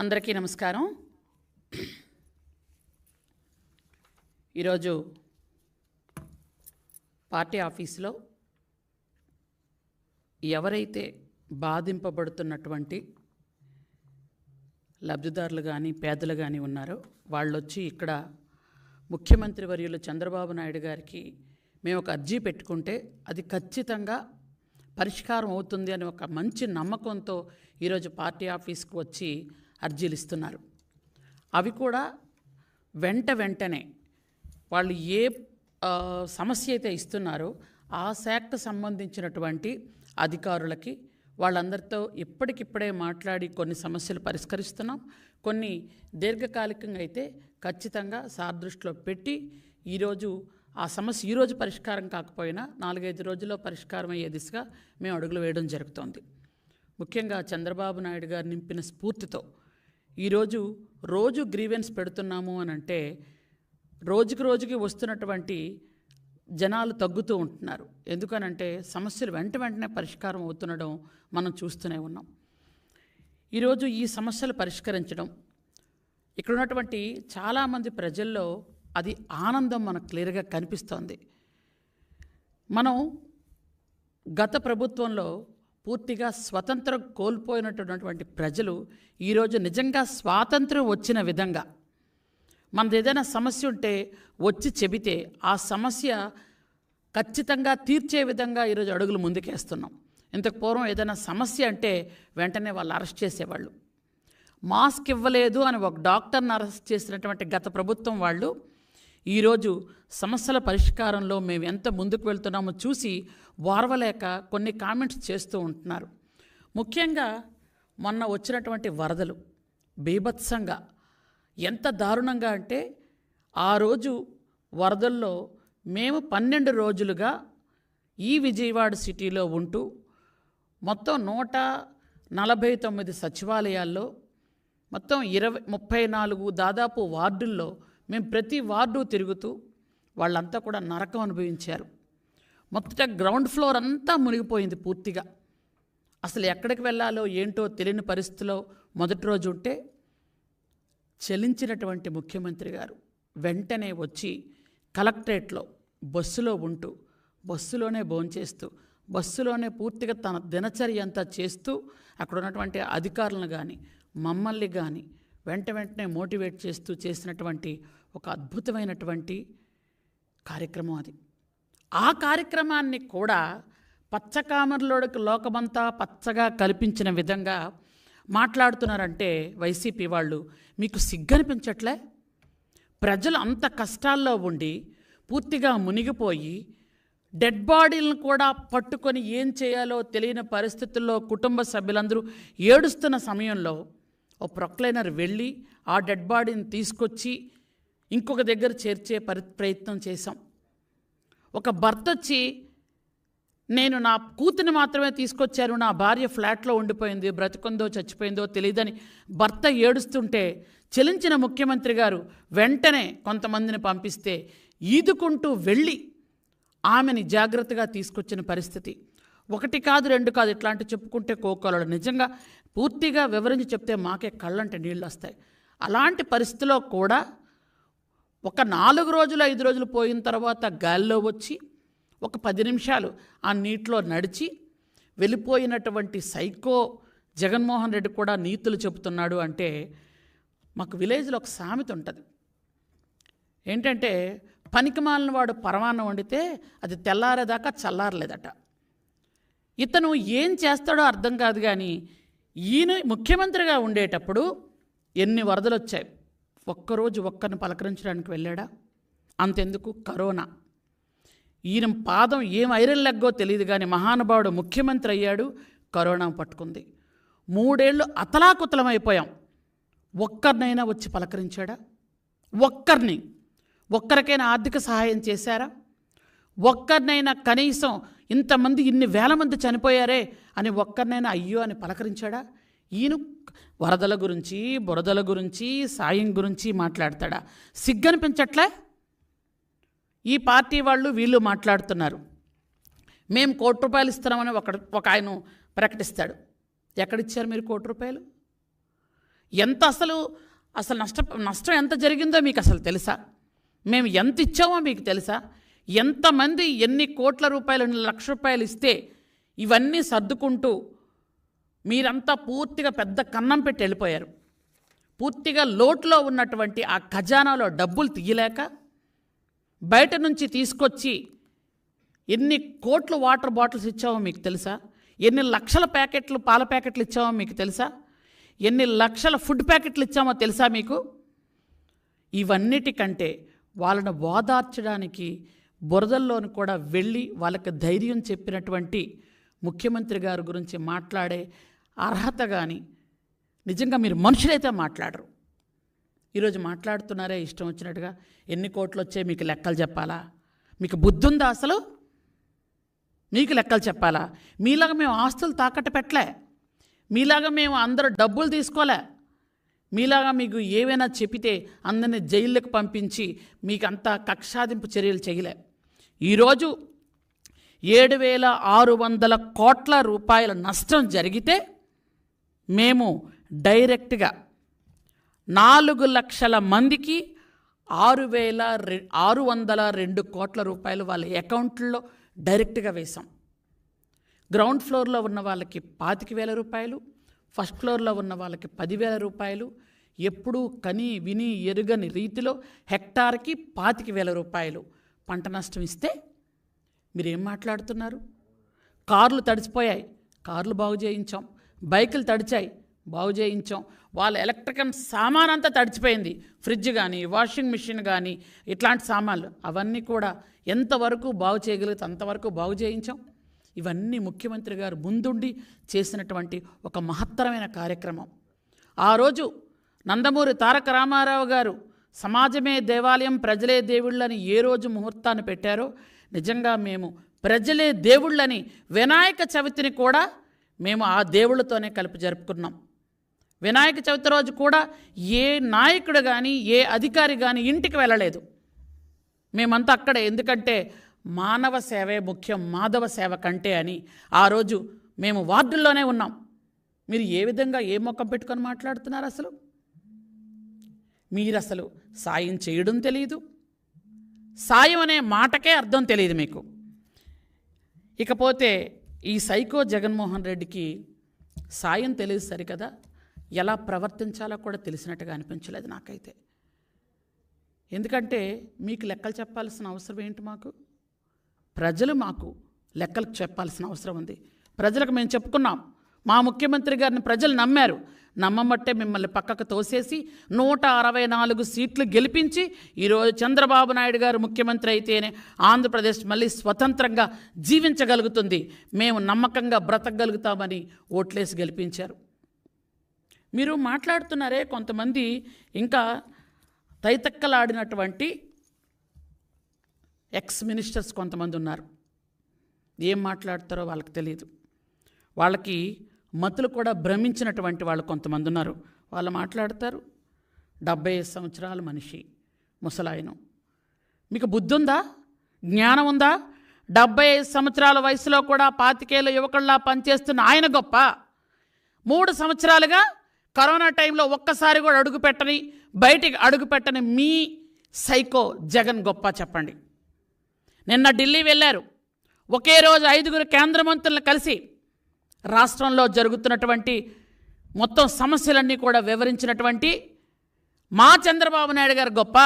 అందరికీ నమస్కారం. ఈరోజు పార్టీ ఆఫీసులో ఎవరైతే బాధింపబడుతున్నటువంటి లబ్ధిదారులు కానీ పేదలు కానీ ఉన్నారో వాళ్ళు వచ్చి ఇక్కడ ముఖ్యమంత్రి వర్యులు చంద్రబాబు నాయుడు గారికి మేము ఒక అర్జీ పెట్టుకుంటే అది ఖచ్చితంగా పరిష్కారం అవుతుంది అని ఒక మంచి నమ్మకంతో ఈరోజు పార్టీ ఆఫీస్కి వచ్చి అర్జీలు ఇస్తున్నారు అవి కూడా వెంట వెంటనే వాళ్ళు ఏ సమస్య అయితే ఇస్తున్నారో ఆ శాఖకు సంబంధించినటువంటి అధికారులకి వాళ్ళందరితో ఇప్పటికిప్పుడే మాట్లాడి కొన్ని సమస్యలు పరిష్కరిస్తున్నాం. కొన్ని దీర్ఘకాలికంగా అయితే ఖచ్చితంగా సార్ దృష్టిలో పెట్టి ఈరోజు ఆ సమస్య ఈరోజు పరిష్కారం కాకపోయినా నాలుగైదు రోజుల్లో పరిష్కారం అయ్యే దిశగా మేము అడుగులు వేయడం జరుగుతోంది. ముఖ్యంగా చంద్రబాబు నాయుడు గారు నింపిన స్ఫూర్తితో ఈరోజు రోజు గ్రీవెన్స్ పెడుతున్నాము అని అంటే రోజుకి రోజుకి వస్తున్నటువంటి జనాలు తగ్గుతూ ఉంటున్నారు. ఎందుకనంటే సమస్యలు వెంట వెంటనే పరిష్కారం అవుతుండడం మనం చూస్తూనే ఉన్నాం. ఈరోజు ఈ సమస్యలు పరిష్కరించడం ఇక్కడ ఉన్నటువంటి చాలామంది ప్రజల్లో అది ఆనందం మనకు క్లియర్గా కనిపిస్తోంది. మనం గత ప్రభుత్వంలో పూర్తిగా స్వతంత్రం కోల్పోయినటువంటి ప్రజలు ఈరోజు నిజంగా స్వాతంత్రం వచ్చిన విధంగా మనది ఏదైనా సమస్య ఉంటే వచ్చి చెబితే ఆ సమస్య ఖచ్చితంగా తీర్చే విధంగా ఈరోజు అడుగులు ముందుకేస్తున్నాం. ఇంతకు పూర్వం ఏదైనా సమస్య అంటే వెంటనే వాళ్ళు అరెస్ట్ చేసేవాళ్ళు. మాస్క్ ఇవ్వలేదు అని ఒక డాక్టర్ని అరెస్ట్ చేసినటువంటి గత ప్రభుత్వం వాళ్ళు ఈరోజు సమస్యల పరిష్కారంలో మేము ఎంత ముందుకు వెళ్తున్నామో చూసి వారవలేక కొన్ని కామెంట్స్ చేస్తూ ఉంటున్నారు. ముఖ్యంగా మొన్న వచ్చినటువంటి వరదలు బీభత్సంగా. ఎంత దారుణంగా అంటే ఆ రోజు వరదల్లో మేము పన్నెండు రోజులుగా ఈ విజయవాడ సిటీలో ఉంటూ మొత్తం నూట నలభై తొమ్మిది సచివాలయాల్లో మొత్తం ఇరవై ముప్పై నాలుగు దాదాపు వార్డుల్లో మేము ప్రతి వార్డు తిరుగుతూ వాళ్ళంతా కూడా నరకం అనుభవించారు. మొదట గ్రౌండ్ ఫ్లోర్ అంతా మునిగిపోయింది పూర్తిగా. అసలు ఎక్కడికి వెళ్ళాలో ఏంటో తెలియని పరిస్థితిలో మొదటి రోజు ఉంటే చలించినటువంటి ముఖ్యమంత్రి గారు వెంటనే వచ్చి కలెక్టరేట్లో బస్సులో ఉంటూ బస్సులోనే భోంచేస్తూ బస్సులోనే పూర్తిగా తన దినచర్య అంతా చేస్తూ అక్కడ ఉన్నటువంటి అధికారులను కానీ మమ్మల్ని కానీ వెంట వెంటనే మోటివేట్ చేస్తూ చేసినటువంటి ఒక అద్భుతమైనటువంటి కార్యక్రమం అది. ఆ కార్యక్రమాన్ని కూడా పచ్చకామర్లోడికి లోకమంతా పచ్చగా కల్పించిన విధంగా మాట్లాడుతున్నారంటే వైసీపీ వాళ్ళు మీకు సిగ్గనిపించట్లే? ప్రజలు అంత కష్టాల్లో ఉండి పూర్తిగా మునిగిపోయి డెడ్ బాడీలను కూడా పట్టుకొని ఏం చేయాలో తెలియని పరిస్థితుల్లో కుటుంబ సభ్యులందరూ ఏడుస్తున్న సమయంలో ఓ ప్రొక్లైనర్ వెళ్ళి ఆ డెడ్ బాడీని తీసుకొచ్చి ఇంకొక దగ్గర చేర్చే పరి ప్రయత్నం చేశాం. ఒక భర్త వచ్చి నేను నా కూతుని మాత్రమే తీసుకొచ్చాను నా భార్య ఫ్లాట్లో ఉండిపోయింది బ్రతుకుందో చచ్చిపోయిందో తెలియదని భర్త ఏడుస్తుంటే చెలించిన ముఖ్యమంత్రి గారు వెంటనే కొంతమందిని పంపిస్తే ఈదుకుంటూ వెళ్ళి ఆమెని జాగ్రత్తగా తీసుకొచ్చిన పరిస్థితి. ఒకటి కాదు రెండు కాదు ఇట్లాంటి చెప్పుకుంటే కోకోలడు నిజంగా పూర్తిగా వివరించి చెప్తే మాకే కళ్ళంటే నీళ్ళు వస్తాయి. అలాంటి పరిస్థితిలో కూడా ఒక నాలుగు రోజులు ఐదు రోజులు పోయిన తర్వాత గాల్లో వచ్చి ఒక పది నిమిషాలు ఆ నీటిలో నడిచి వెళ్ళిపోయినటువంటి సైకో జగన్మోహన్ రెడ్డి కూడా నీతులు చెబుతున్నాడు అంటే మాకు విలేజ్లో ఒక సామెత ఉంటుంది. ఏంటంటే పనికిమాలిన వాడు పరమాన్నం వండితే అది తెల్లారేదాకా చల్లారలేదట. ఇతను ఏం చేస్తాడో అర్థం కాదు కానీ ఈయన ముఖ్యమంత్రిగా ఉండేటప్పుడు ఎన్ని వరదలు వచ్చాయి ఒక్కరోజు ఒక్కరిని పలకరించడానికి వెళ్ళాడా? అంతెందుకు? కరోనా. ఈయన పాదం ఏం ఐరన్ లెగ్గో తెలియదు కానీ మహానుభావుడు ముఖ్యమంత్రి అయ్యాడు కరోనా పట్టుకుంది. మూడేళ్ళు అతలాకుతలమైపోయాం. ఒక్కరినైనా వచ్చి పలకరించాడా? ఒక్కరిని. ఒక్కరికైనా ఆర్థిక సహాయం చేశారా? ఒక్కరినైనా కనీసం ఇంతమంది ఇన్ని వేల మంది చనిపోయారే అని ఒక్కరినైనా అయ్యో అని పలకరించాడా? ఈయన వరదల గురించి బురదల గురించి సాయం గురించి మాట్లాడతాడా? సిగ్గనిపించట్లే? ఈ పార్టీ వాళ్ళు వీళ్ళు మాట్లాడుతున్నారు. మేము కోటి రూపాయలు ఇస్తున్నామని ఒక ఒక ఆయన ప్రకటిస్తాడు. ఎక్కడిచ్చారు మీరు కోటి రూపాయలు? ఎంత అసలు అసలు నష్ట నష్టం ఎంత జరిగిందో మీకు అసలు తెలుసా? మేము ఎంత ఇచ్చామో మీకు తెలుసా? ఎంతమంది ఎన్ని కోట్ల రూపాయలు ఎన్ని లక్ష రూపాయలు ఇస్తే ఇవన్నీ సర్దుకుంటూ మీరంతా పూర్తిగా పెద్ద కన్నం పెట్టి వెళ్ళిపోయారు. పూర్తిగా లోటులో ఉన్నటువంటి ఆ ఖజానాలో డబ్బులు తీయలేక బయట నుంచి తీసుకొచ్చి ఎన్ని కోట్ల వాటర్ బాటిల్స్ ఇచ్చావో మీకు తెలుసా? ఎన్ని లక్షల ప్యాకెట్లు పాల ప్యాకెట్లు ఇచ్చామో మీకు తెలుసా? ఎన్ని లక్షల ఫుడ్ ప్యాకెట్లు ఇచ్చామో తెలుసా మీకు? ఇవన్నిటికంటే వాళ్ళను ఓదార్చడానికి బురదల్లోని కూడా వెళ్ళి వాళ్ళకి ధైర్యం చెప్పినటువంటి ముఖ్యమంత్రి గారి గురించి మాట్లాడే అర్హత కానీ నిజంగా మీరు మనుషులైతే మాట్లాడరు. ఈరోజు మాట్లాడుతున్నారే ఇష్టం వచ్చినట్టుగా ఎన్ని కోట్లు వచ్చాయి మీకు లెక్కలు చెప్పాలా? మీకు బుద్ధి ఉందా అసలు? మీకు లెక్కలు చెప్పాలా? మీలాగా మేము ఆస్తులు తాకట్టు పెట్టలే. మీలాగా మేము అందరూ డబ్బులు తీసుకోలే. మీలాగా మీకు ఏవైనా చెప్పితే అందరిని జైళ్ళకు పంపించి మీకు కక్షాదింపు చర్యలు చేయలే. ఈరోజు ఏడు వేల ఆరు వందల కోట్ల రూపాయల నష్టం జరిగితే మేము డైరెక్ట్గా నాలుగు లక్షల మందికి ఆరు వేల రె ఆరు వందల రెండు కోట్ల రూపాయలు వాళ్ళ అకౌంట్లో డైరెక్ట్గా వేశాం. గ్రౌండ్ ఫ్లోర్లో ఉన్న వాళ్ళకి పాతిక వేల రూపాయలు ఫస్ట్ ఫ్లోర్లో ఉన్న వాళ్ళకి పదివేల రూపాయలు ఎప్పుడూ కని విని ఎరుగని రీతిలో హెక్టార్కి పాతిక వేల రూపాయలు. పంట నష్టం ఇస్తే మీరేం మాట్లాడుతున్నారు? కార్లు తడిచిపోయాయి కార్లు బాగు చేయించాం. బైకులు తడిచాయి. బాగు చేయించాం. వాళ్ళ ఎలక్ట్రికల్ సామాన్ అంతా తడిచిపోయింది. ఫ్రిడ్జ్ కానీ వాషింగ్ మిషన్ కానీ ఇట్లాంటి సామాన్లు అవన్నీ కూడా ఎంతవరకు బాగు చేయగలిగితే అంతవరకు బాగు చేయించాం. ఇవన్నీ ముఖ్యమంత్రి గారు ముందుండి చేసినటువంటి ఒక మహత్తరమైన కార్యక్రమం. ఆ రోజు నందమూరి తారక రామారావు గారు సమాజమే దేవాలయం ప్రజలే దేవుళ్ళని ఏ రోజు ముహూర్తాన్ని పెట్టారో నిజంగా మేము ప్రజలే దేవుళ్ళని వినాయక చవితిని కూడా మేము ఆ దేవుళ్ళతోనే కలిపి జరుపుకున్నాం. వినాయక చవితి రోజు కూడా ఏ నాయకుడు కానీ ఏ అధికారి కానీ ఇంటికి వెళ్ళలేదు. మేమంతా అక్కడే ఎందుకంటే మానవ సేవే ముఖ్యం మాధవ సేవ కంటే అని ఆ రోజు మేము వార్డుల్లోనే ఉన్నాం. మీరు ఏ విధంగా ఏ మొక్కం పెట్టుకొని మాట్లాడుతున్నారు అసలు? మీరు అసలు సాయం చేయడం తెలియదు సాయం అనే మాటకే అర్థం తెలియదు మీకు. ఇకపోతే ఈ సైకో జగన్మోహన్ రెడ్డికి సాయం తెలియదు సరికదా? ఎలా ప్రవర్తించాలో కూడా తెలిసినట్టుగా అనిపించలేదు నాకైతే. ఎందుకంటే మీకు లెక్కలు చెప్పాల్సిన అవసరం ఏంటి మాకు? ప్రజలు మాకు లెక్కలు చెప్పాల్సిన అవసరం ఉంది. ప్రజలకు మేము చెప్పుకున్నాం. మా ముఖ్యమంత్రి గారిని ప్రజలు నమ్మారు. నమ్మమట్టే మిమ్మల్ని పక్కకు తోసేసి నూట అరవై నాలుగు సీట్లు గెలిపించి ఈరోజు చంద్రబాబు నాయుడు గారు ముఖ్యమంత్రి అయితేనే ఆంధ్రప్రదేశ్ మళ్ళీ స్వతంత్రంగా జీవించగలుగుతుంది. మేము నమ్మకంగా బ్రతకగలుగుతామని ఓట్లేసి గెలిపించారు. మీరు మాట్లాడుతున్నారే కొంతమంది ఇంకా తైతక్కలాడినటువంటి ఎక్స్ మినిస్టర్స్ కొంతమంది ఉన్నారు. ఏం మాట్లాడతారో వాళ్ళకి తెలియదు వాళ్ళకి మతులు కూడా భ్రమించినటువంటి వాళ్ళు కొంతమంది ఉన్నారు. వాళ్ళు మాట్లాడతారు. డెబ్బై ఐదు సంవత్సరాల మనిషి ముసలాయనం. మీకు బుద్ధి ఉందా జ్ఞానం ఉందా? డెబ్బై ఐదు సంవత్సరాల వయసులో కూడా పాతికేళ్ళ యువకుల్లా పనిచేస్తున్న ఆయన గొప్ప. మూడు సంవత్సరాలుగా కరోనా టైంలో ఒక్కసారి కూడా అడుగు పెట్టని బయటికి అడుగు పెట్టని మీ సైకో జగన్ గొప్ప చెప్పండి. నిన్న ఢిల్లీ వెళ్ళారు. ఒకే రోజు ఐదుగురు కేంద్ర మంత్రులను కలిసి రాష్ట్రంలో జరుగుతున్నటువంటి మొత్తం సమస్యలన్నీ కూడా వివరించినటువంటి మా చంద్రబాబు నాయుడు గారు గొప్ప.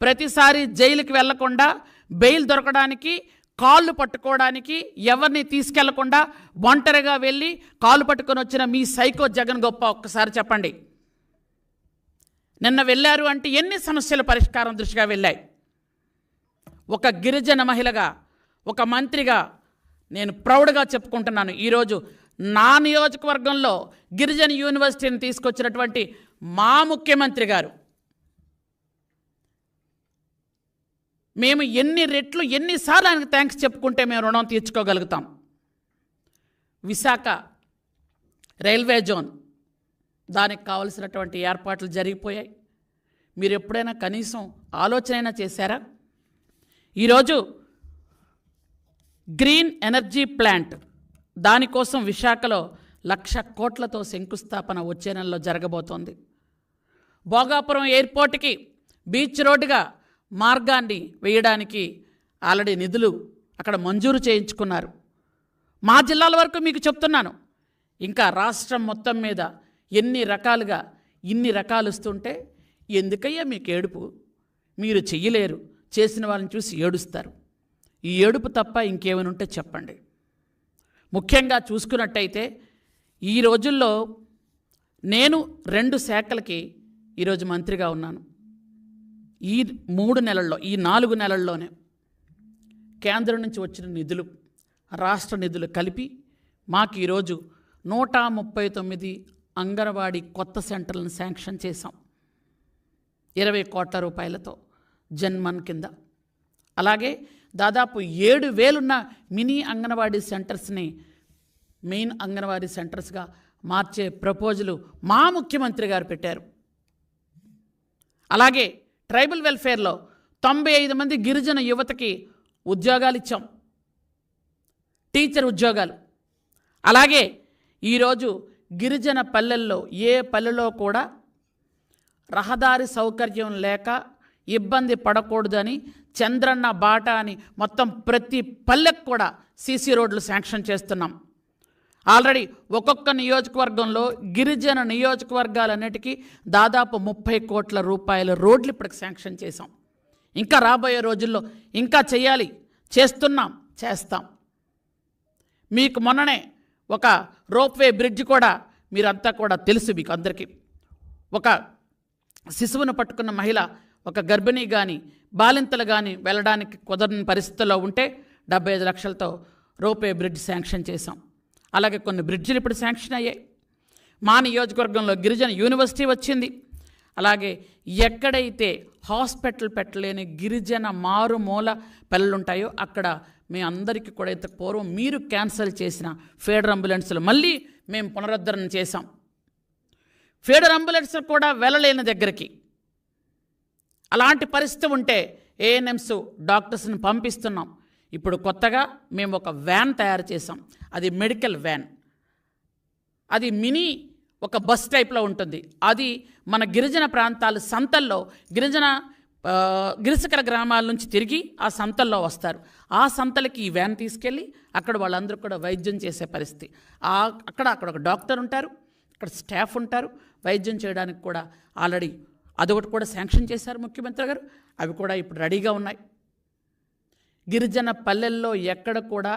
ప్రతిసారి జైలుకి వెళ్ళకుండా బెయిల్ దొరకడానికి కాళ్ళు పట్టుకోవడానికి ఎవరిని తీసుకెళ్ళకుండా ఒంటరిగా వెళ్ళి కాళ్ళు పట్టుకొని వచ్చిన మీ సైకో జగన్ గొప్ప ఒక్కసారి చెప్పండి. నిన్న వెళ్ళారు అంటే ఎన్ని సమస్యల పరిష్కారం దృష్టిగా వెళ్ళాయి? ఒక గిరిజన మహిళగా ఒక మంత్రిగా నేను ప్రౌడ్గా చెప్పుకుంటున్నాను. ఈరోజు నా నియోజకవర్గంలో గిరిజన యూనివర్సిటీని తీసుకొచ్చినటువంటి మా ముఖ్యమంత్రి గారు. మేము ఎన్ని రెట్లు ఎన్నిసార్లు ఆయనకు థ్యాంక్స్ చెప్పుకుంటే మేము రుణం తీర్చుకోగలుగుతాం. విశాఖ రైల్వే జోన్ దానికి కావలసినటువంటి ఏర్పాట్లు జరిగిపోయాయి. మీరు ఎప్పుడైనా కనీసం ఆలోచన అయినా చేశారా? ఈరోజు గ్రీన్ ఎనర్జీ ప్లాంట్. దానికోసం విశాఖలో లక్ష కోట్లతో శంకుస్థాపన వచ్చే నెలలో జరగబోతోంది. భోగాపురం ఎయిర్పోర్ట్కి బీచ్ రోడ్డుగా మార్గాన్ని వేయడానికి ఆల్రెడీ నిధులు అక్కడ మంజూరు చేయించుకున్నారు. మా జిల్లాల వరకు మీకు చెప్తున్నాను. ఇంకా రాష్ట్రం మొత్తం మీద ఎన్ని రకాలుగా ఇన్ని రకాలు వస్తుంటే ఎందుకయ్యా మీకు ఏడుపు? మీరు చెయ్యలేరు. చేసిన వాళ్ళని చూసి ఏడుస్తారు. ఈ ఏడుపు తప్ప ఇంకేమైనా ఉంటే చెప్పండి. ముఖ్యంగా చూసుకున్నట్టయితే ఈ రోజుల్లో నేను రెండు శాఖలకి ఈరోజు మంత్రిగా ఉన్నాను. ఈ మూడు నెలల్లో ఈ నాలుగు నెలల్లోనే కేంద్రం నుంచి వచ్చిన నిధులు రాష్ట్ర నిధులు కలిపి మాకు ఈరోజు నూట ముప్పై తొమ్మిది అంగన్వాడీ కొత్త సెంటర్లను శాంక్షన్ చేశాం. ఇరవై కోట్ల రూపాయలతో జన్మన్ కింద. అలాగే దాదాపు ఏడు వేలున్న మినీ అంగన్వాడీ సెంటర్స్ని మెయిన్ అంగన్వాడీ సెంటర్స్గా మార్చే ప్రపోజలు మా ముఖ్యమంత్రి గారు పెట్టారు. అలాగే ట్రైబల్ వెల్ఫేర్లో తొంభై ఐదు మంది గిరిజన యువతకి ఉద్యోగాలు ఇచ్చాం. టీచర్ ఉద్యోగాలు. అలాగే ఈరోజు గిరిజన పల్లెల్లో ఏ పల్లెలో కూడా రహదారి సౌకర్యం లేక ఇబ్బంది పడకూడదని చంద్రన్న బాట అని మొత్తం ప్రతి పల్లెకు కూడా సీసీ రోడ్లు శాంక్షన్ చేస్తున్నాం. ఆల్రెడీ ఒక్కొక్క నియోజకవర్గంలో గిరిజన నియోజకవర్గాలన్నిటికీ దాదాపు ముప్పై కోట్ల రూపాయల రోడ్లు ఇప్పటికి శాంక్షన్ చేశాం. ఇంకా రాబోయే రోజుల్లో ఇంకా చేయాలి చేస్తున్నాం చేస్తాం. మీకు మొన్ననే ఒక రోప్వే బ్రిడ్జ్ కూడా మీరంతా కూడా తెలుసు మీకు అందరికీ. ఒక శిశువును పట్టుకున్న మహిళ ఒక గర్భిణి కానీ బాలింతలు కానీ వెళ్ళడానికి కుదరని పరిస్థితుల్లో ఉంటే డెబ్బై ఐదు లక్షలతో రోపే బ్రిడ్జ్ శాంక్షన్ చేశాం. అలాగే కొన్ని బ్రిడ్జిలు ఇప్పుడు శాంక్షన్ అయ్యాయి. మా నియోజకవర్గంలో గిరిజన యూనివర్సిటీ వచ్చింది. అలాగే ఎక్కడైతే హాస్పిటల్ పెట్టలేని గిరిజన మారుమూల పిల్లలుంటాయో అక్కడ మీ అందరికీ కూడా ఇంత పూర్వం మీరు క్యాన్సల్ చేసిన ఫేడర్ అంబులెన్స్లు మళ్ళీ మేము పునరుద్ధరణ చేశాం. ఫీడర్ అంబులెన్స్ కూడా వెళ్ళలేని దగ్గరికి. అలాంటి పరిస్థితి ఉంటే ఏఎన్ఎంస్ డాక్టర్స్ని పంపిస్తున్నాం. ఇప్పుడు కొత్తగా మేము ఒక వ్యాన్ తయారు చేసాం అది మెడికల్ వ్యాన్. అది మినీ ఒక బస్ టైప్లో ఉంటుంది. అది మన గిరిజన ప్రాంతాలు సంతల్లో గిరిజన ఆ, గిరిసకల గ్రామాల నుంచి తిరిగి ఆ సంతల్లో వస్తారు. ఆ సంతలకి ఈ వ్యాన్ తీసుకెళ్ళి అక్కడ వాళ్ళందరూ కూడా వైద్యం చేసే పరిస్థితి. ఆ అక్కడ అక్కడ ఒక డాక్టర్ ఉంటారు. అక్కడ స్టాఫ్ ఉంటారు. వైద్యం చేయడానికి కూడా ఆల్రెడీ అదొకటి కూడా శాంక్షన్ చేశారు ముఖ్యమంత్రి గారు. అవి కూడా ఇప్పుడు రెడీగా ఉన్నాయి. గిరిజన పల్లెల్లో ఎక్కడ కూడా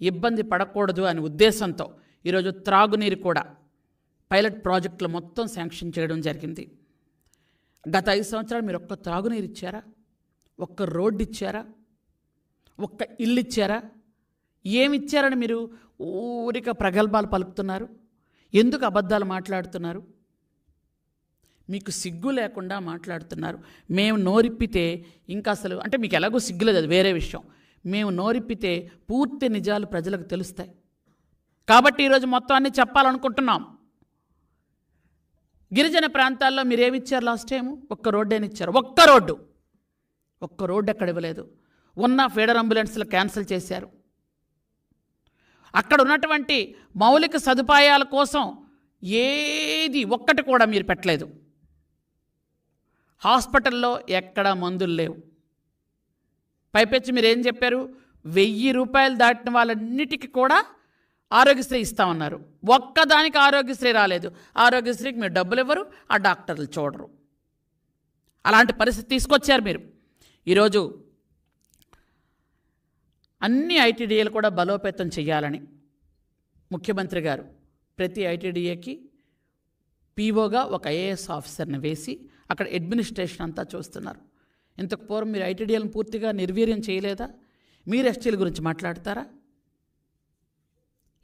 ఇబ్బంది పడకూడదు అనే ఉద్దేశంతో ఈరోజు త్రాగునీరు కూడా పైలట్ ప్రాజెక్టులు మొత్తం శాంక్షన్ చేయడం జరిగింది. గత ఐదు సంవత్సరాలు మీరు ఒక్క త్రాగునీరు ఇచ్చారా? ఒక్క రోడ్డు ఇచ్చారా? ఒక్క ఇల్లు ఇచ్చారా? ఏమి ఇచ్చారని మీరు ఊరిక ప్రగల్భాలు పలుకుతున్నారు? ఎందుకు అబద్ధాలు మాట్లాడుతున్నారు? మీకు సిగ్గు లేకుండా మాట్లాడుతున్నారు. మేము నోరిప్పితే ఇంకా అసలు అంటే మీకు ఎలాగో సిగ్గులేదు అది వేరే విషయం. మేము నోరిప్పితే పూర్తి నిజాలు ప్రజలకు తెలుస్తాయి. కాబట్టి ఈరోజు మొత్తం అన్ని చెప్పాలనుకుంటున్నాం. గిరిజన ప్రాంతాల్లో మీరు ఏమి ఇచ్చారు లాస్ట్ టైం ఒక్క రోడ్డేని ఇచ్చారు. ఒక్క రోడ్డు. ఒక్క రోడ్డు ఎక్కడ ఇవ్వలేదు. ఉన్న ఫీడర్ అంబులెన్స్లు క్యాన్సిల్ చేశారు. అక్కడ ఉన్నటువంటి మౌలిక సదుపాయాల కోసం ఏది ఒక్కటి కూడా మీరు పెట్టలేదు. హాస్పిటల్లో ఎక్కడ మందులు లేవు. పైపెచ్చి మీరు ఏం చెప్పారు? వెయ్యి రూపాయలు దాటిన వాళ్ళన్నిటికీ కూడా ఆరోగ్యశ్రీ ఇస్తామన్నారు ఒక్కదానికి ఆరోగ్యశ్రీ రాలేదు. ఆరోగ్యశ్రీకి మీరు డబ్బులు ఇవ్వరు ఆ డాక్టర్లు చూడరు. అలాంటి పరిస్థితి తీసుకొచ్చారు మీరు. ఈరోజు అన్ని ఐటీడీఏలు కూడా బలోపేతం చేయాలని ముఖ్యమంత్రి గారు ప్రతి ఐటీడీఏకి పీఓగా ఒక ఐఏఎస్ ఆఫీసర్ని వేసి అక్కడ అడ్మినిస్ట్రేషన్ అంతా చూస్తున్నారు. ఇంతకు పూర్వం మీరు ఐటీడీఎల్ని పూర్తిగా నిర్వీర్యం చేయలేదా? మీరు ఎస్టీల గురించి మాట్లాడతారా?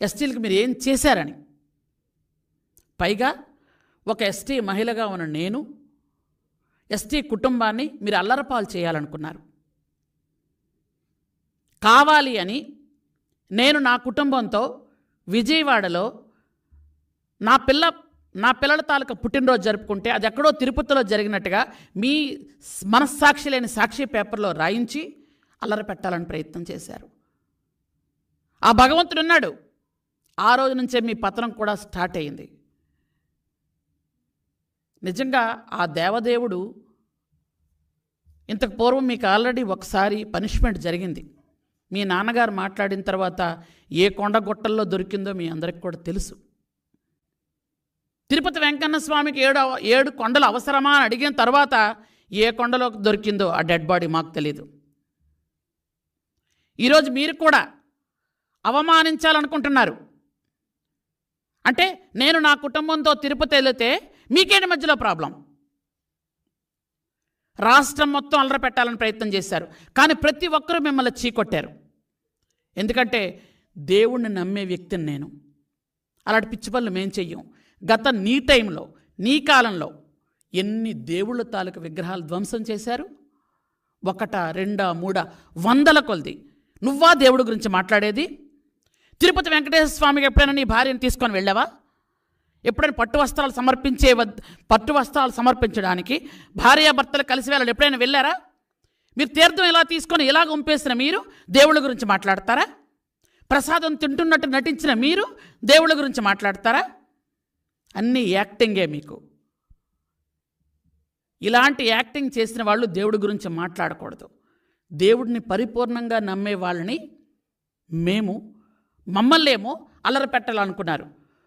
ఎస్టీలకు మీరు ఏం చేశారని? పైగా ఒక ఎస్టీ మహిళగా ఉన్న నేను ఎస్టీ కుటుంబాన్ని మీరు అల్లరపాలు చేయాలనుకున్నారు. కావాలి అని నేను నా కుటుంబంతో విజయవాడలో నా పిల్ల నా పిల్లల తాలూకా పుట్టినరోజు జరుపుకుంటే అది ఎక్కడో తిరుపతిలో జరిగినట్టుగా మీ మనస్సాక్షి లేని సాక్షి పేపర్లో రాయించి అల్లరి పెట్టాలని ప్రయత్నం చేశారు. ఆ భగవంతుడు ఉన్నాడు. ఆ రోజు నుంచే మీ పత్రం కూడా స్టార్ట్ అయింది. నిజంగా ఆ దేవదేవుడు ఇంతకు పూర్వం మీకు ఆల్రెడీ ఒకసారి పనిష్మెంట్ జరిగింది. మీ నాన్నగారు మాట్లాడిన తర్వాత ఏ కొండగొట్టల్లో దొరికిందో మీ అందరికి కూడా తెలుసు. తిరుపతి వెంకన్న స్వామికి ఏడు ఏడు కొండలు అవసరమా అని అడిగిన తర్వాత ఏ కొండలో దొరికిందో ఆ డెడ్ బాడీ మాకు తెలియదు ఈరోజు మీరు కూడా అవమానించాలనుకుంటున్నారు. అంటే నేను నా కుటుంబంతో తిరుపతి వెళితే మీకేంటి మధ్యలో ప్రాబ్లం? రాష్ట్రం మొత్తం అలర పెట్టాలని ప్రయత్నం చేశారు. కానీ ప్రతి ఒక్కరూ మిమ్మల్ని చీకొట్టారు. ఎందుకంటే దేవుణ్ణి నమ్మే వ్యక్తిని నేను. అలాంటి పిచ్చి పనులు మేం చెయ్యం. గత నీ టైంలో నీ కాలంలో ఎన్ని దేవుళ్ళ తాలూకు విగ్రహాలు ధ్వంసం చేశారు? ఒకట రెండా మూడా వందల కొలది. నువ్వా దేవుడి గురించి మాట్లాడేది? తిరుపతి వెంకటేశ్వర స్వామికి ఎప్పుడైనా నీ భార్యను తీసుకొని వెళ్ళావా? ఎప్పుడైనా పట్టు వస్త్రాలు సమర్పించే పట్టు వస్త్రాలు సమర్పించడానికి భార్యాభర్తలు కలిసి వెళ్ళాలి ఎప్పుడైనా వెళ్ళారా? మీరు తీర్థం ఇలా తీసుకొని ఇలా గుంపేసిన మీరు? దేవుళ్ళ గురించి మాట్లాడతారా? ప్రసాదం తింటున్నట్టు నటించిన మీరు? దేవుళ్ళ గురించి మాట్లాడతారా? అన్నీ యాక్టింగే మీకు. ఇలాంటి యాక్టింగ్ చేసిన వాళ్ళు దేవుడి గురించి మాట్లాడకూడదు. దేవుడిని పరిపూర్ణంగా నమ్మే వాళ్ళని మేము మమ్మల్నేమో అల్లరి పెట్టాలనుకున్నారు.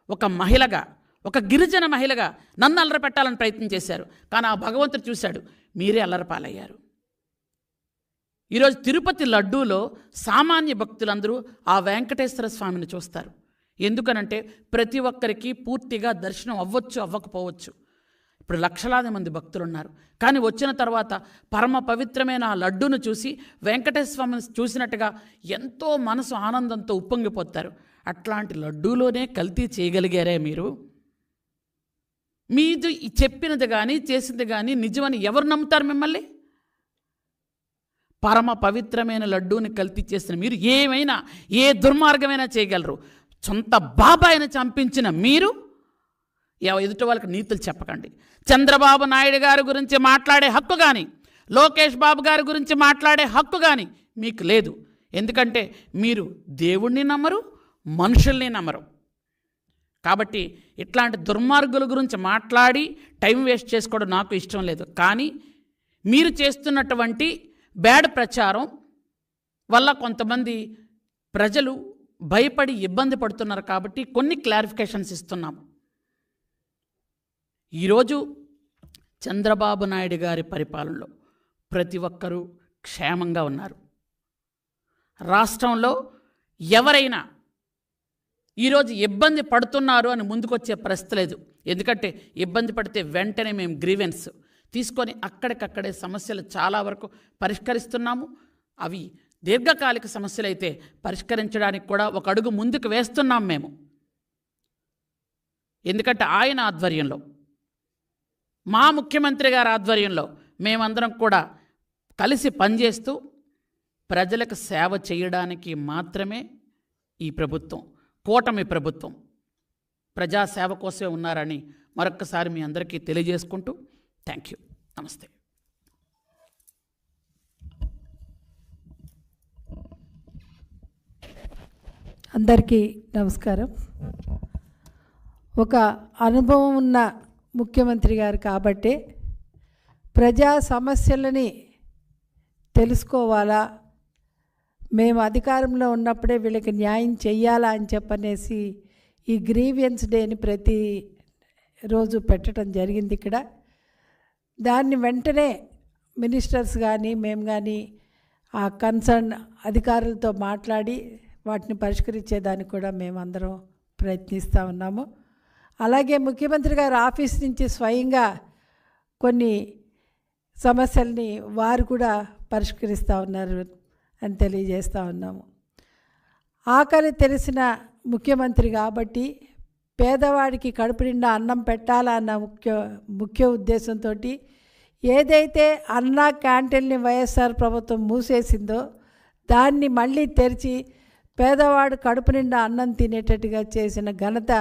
ఒక మహిళగా ఒక గిరిజన మహిళగా నన్ను అల్లరి పెట్టాలని ప్రయత్నం చేశారు. కానీ ఆ భగవంతుడు చూశాడు మీరే అల్లరపాలయ్యారు ఈరోజు తిరుపతి లడ్డూలో సామాన్య భక్తులందరూ ఆ వెంకటేశ్వర స్వామిని చూస్తారు. ఎందుకనంటే ప్రతి ఒక్కరికి పూర్తిగా దర్శనం అవ్వచ్చు అవ్వకపోవచ్చు. ఇప్పుడు లక్షలాది మంది భక్తులు ఉన్నారు కానీ వచ్చిన తర్వాత పరమ పవిత్రమైన ఆ లడ్డూను చూసి వెంకటేశ్వర స్వామిని చూసినట్టుగా ఎంతో మనసు ఆనందంతో ఉప్పొంగిపోతారు. అట్లాంటి లడ్డూలోనే కల్తీ చేయగలిగారే మీరు? మీది చెప్పినది కానీ చేసింది కానీ నిజమని ఎవరు నమ్ముతారు మిమ్మల్ని? పరమ పవిత్రమైన లడ్డూని కల్తీ చేసిన మీరు ఏమైనా ఏ దుర్మార్గమైనా చేయగలరు. సొంత బాబాయిని చంపించిన మీరు? ఎవ- ఎదుటి వాళ్ళకి నీతులు చెప్పకండి. చంద్రబాబు నాయుడు గారి గురించి మాట్లాడే హక్కు కానీ లోకేష్ బాబు గారి గురించి మాట్లాడే హక్కు కానీ మీకు లేదు. ఎందుకంటే మీరు దేవుణ్ణి నమ్మరు మనుషుల్ని నమ్మరు. కాబట్టి ఇట్లాంటి దుర్మార్గుల గురించి మాట్లాడి టైం వేస్ట్ చేసుకోవడం నాకు ఇష్టం లేదు. కానీ మీరు చేస్తున్నటువంటి బ్యాడ్ ప్రచారం వల్ల కొంతమంది ప్రజలు భయపడి ఇబ్బంది పడుతున్నారు కాబట్టి కొన్ని క్లారిఫికేషన్స్ ఇస్తున్నాము. ఈరోజు చంద్రబాబు నాయుడు గారి పరిపాలనలో ప్రతి ఒక్కరూ క్షేమంగా ఉన్నారు. రాష్ట్రంలో ఎవరైనా ఈరోజు ఇబ్బంది పడుతున్నారు అని ముందుకొచ్చే పరిస్థితి లేదు. ఎందుకంటే ఇబ్బంది పడితే వెంటనే మేము గ్రీవెన్స్ తీసుకొని అక్కడికక్కడే సమస్యలు చాలా వరకు పరిష్కరిస్తున్నాము. అవి దీర్ఘకాలిక సమస్యలైతే పరిష్కరించడానికి కూడా ఒక అడుగు ముందుకు వేస్తున్నాం మేము. ఎందుకంటే ఆయన ఆధ్వర్యంలో మా ముఖ్యమంత్రి గారి ఆధ్వర్యంలో మేమందరం కూడా కలిసి పనిచేస్తూ ప్రజలకు సేవ చేయడానికి మాత్రమే ఈ ప్రభుత్వం కూటమి ప్రభుత్వం ప్రజాసేవ కోసమే ఉన్నారని మరొక్కసారి మీ అందరికీ తెలియజేసుకుంటూ థ్యాంక్ యూ నమస్తే. అందరికీ నమస్కారం. ఒక అనుభవం ఉన్న ముఖ్యమంత్రి గారు కాబట్టే ప్రజా సమస్యలని తెలుసుకోవాలా? మేము అధికారంలో ఉన్నప్పుడే వీళ్ళకి న్యాయం చెయ్యాలా అని చెప్పనేసి ఈ గ్రీవియన్స్ డేని ప్రతి రోజు పెట్టడం జరిగింది ఇక్కడ. దాన్ని వెంటనే మినిస్టర్స్ కానీ మేము కానీ ఆ కన్సర్న్ అధికారులతో మాట్లాడి వాటిని పరిష్కరించేదానికి కూడా మేమందరం ప్రయత్నిస్తూ ఉన్నాము. అలాగే ముఖ్యమంత్రి గారి ఆఫీస్ నుంచి స్వయంగా కొన్ని సమస్యల్ని వారు కూడా పరిష్కరిస్తూ ఉన్నారు అని తెలియజేస్తూ ఉన్నాము. ఆకలి తెలిసిన ముఖ్యమంత్రి కాబట్టి పేదవాడికి కడుపు నిండా అన్నం పెట్టాలన్న ముఖ్య ముఖ్య ఉద్దేశంతో ఏదైతే అన్న క్యాంటీన్ని వైఎస్ఆర్ ప్రభుత్వం మూసేసిందో దాన్ని మళ్ళీ తెరిచి పేదవాడు కడుపు నిండా అన్నం తినేటట్టుగా చేసిన ఘనత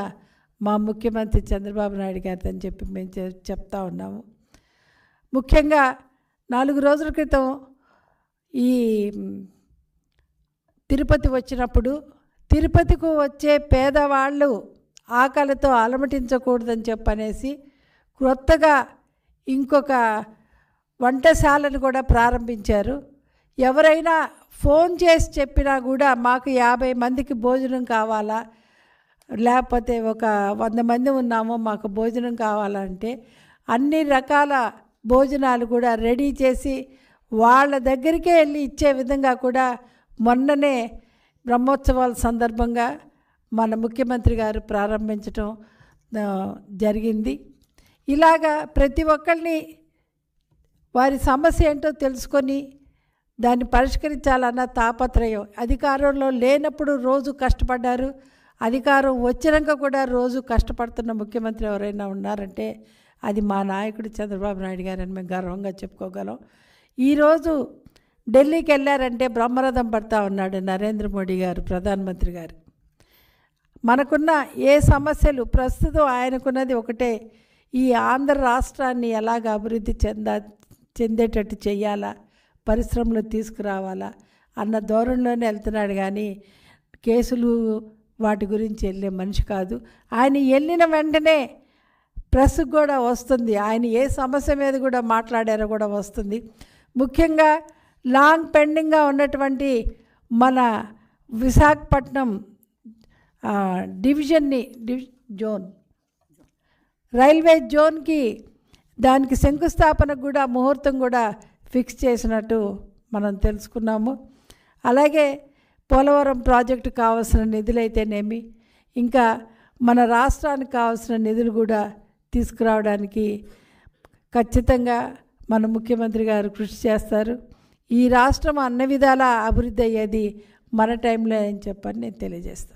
మా ముఖ్యమంత్రి చంద్రబాబు నాయుడు గారిది అని చెప్పి మేము చెప్తా ఉన్నాము. ముఖ్యంగా నాలుగు రోజుల క్రితం ఈ తిరుపతి వచ్చినప్పుడు తిరుపతికి వచ్చే పేదవాళ్ళు ఆకలితో అలమటించకూడదని చెప్పనేసి క్రొత్తగా ఇంకొక వంటశాలను కూడా ప్రారంభించారు. ఎవరైనా ఫోన్ చేసి చెప్పినా కూడా మాకు యాభై మందికి భోజనం కావాలా? లేకపోతే ఒక వంద మంది ఉన్నాము మాకు భోజనం కావాలంటే అన్ని రకాల భోజనాలు కూడా రెడీ చేసి వాళ్ళ దగ్గరికే వెళ్ళి ఇచ్చే విధంగా కూడా మొన్ననే బ్రహ్మోత్సవాల సందర్భంగా మన ముఖ్యమంత్రి గారు ప్రారంభించడం జరిగింది. ఇలాగా ప్రతి ఒక్కరిని వారి సమస్య ఏంటో తెలుసుకొని దాన్ని పరిష్కరించాలన్న తాపత్రయం. అధికారంలో లేనప్పుడు రోజు కష్టపడ్డారు. అధికారం వచ్చినాక కూడా రోజు కష్టపడుతున్న ముఖ్యమంత్రి ఎవరైనా ఉన్నారంటే అది మా నాయకుడు చంద్రబాబు నాయుడు గారని మేము గర్వంగా చెప్పుకోగలం. ఈరోజు ఢిల్లీకి వెళ్ళారంటే బ్రహ్మరథం పడతా ఉన్నాడు నరేంద్ర మోడీ గారు ప్రధానమంత్రి గారు. మనకున్న ఏ సమస్యలు ప్రస్తుతం ఆయనకున్నది ఒకటే ఈ ఆంధ్ర రాష్ట్రాన్ని ఎలాగ అభివృద్ధి చెంద చెందేటట్టు చేయాలా పరిశ్రమలు తీసుకురావాలా అన్న ధోరణిలోనే వెళ్తున్నాడు కానీ కేసులు వాటి గురించి వెళ్ళే మనిషి కాదు. ఆయన వెళ్ళిన వెంటనే ప్రెస్ కూడా వస్తుంది. ఆయన ఏ సమస్య మీద కూడా మాట్లాడారో కూడా వస్తుంది. ముఖ్యంగా లాంగ్ పెండింగ్గా ఉన్నటువంటి మన విశాఖపట్నం డివిజన్ని డివి జోన్ రైల్వే జోన్కి దానికి శంకుస్థాపనకు కూడా ముహూర్తం కూడా ఫిక్స్ చేసినట్టు మనం తెలుసుకున్నాము. అలాగే పోలవరం ప్రాజెక్టు కావాల్సిన నిధులైతేనేమి ఇంకా మన రాష్ట్రానికి కావాల్సిన నిధులు కూడా తీసుకురావడానికి ఖచ్చితంగా మన ముఖ్యమంత్రి గారు కృషి చేస్తారు. ఈ రాష్ట్రం అన్ని విధాలా అభివృద్ధి అయ్యేది మన టైంలో అని చెప్పని నేను తెలియజేస్తాను.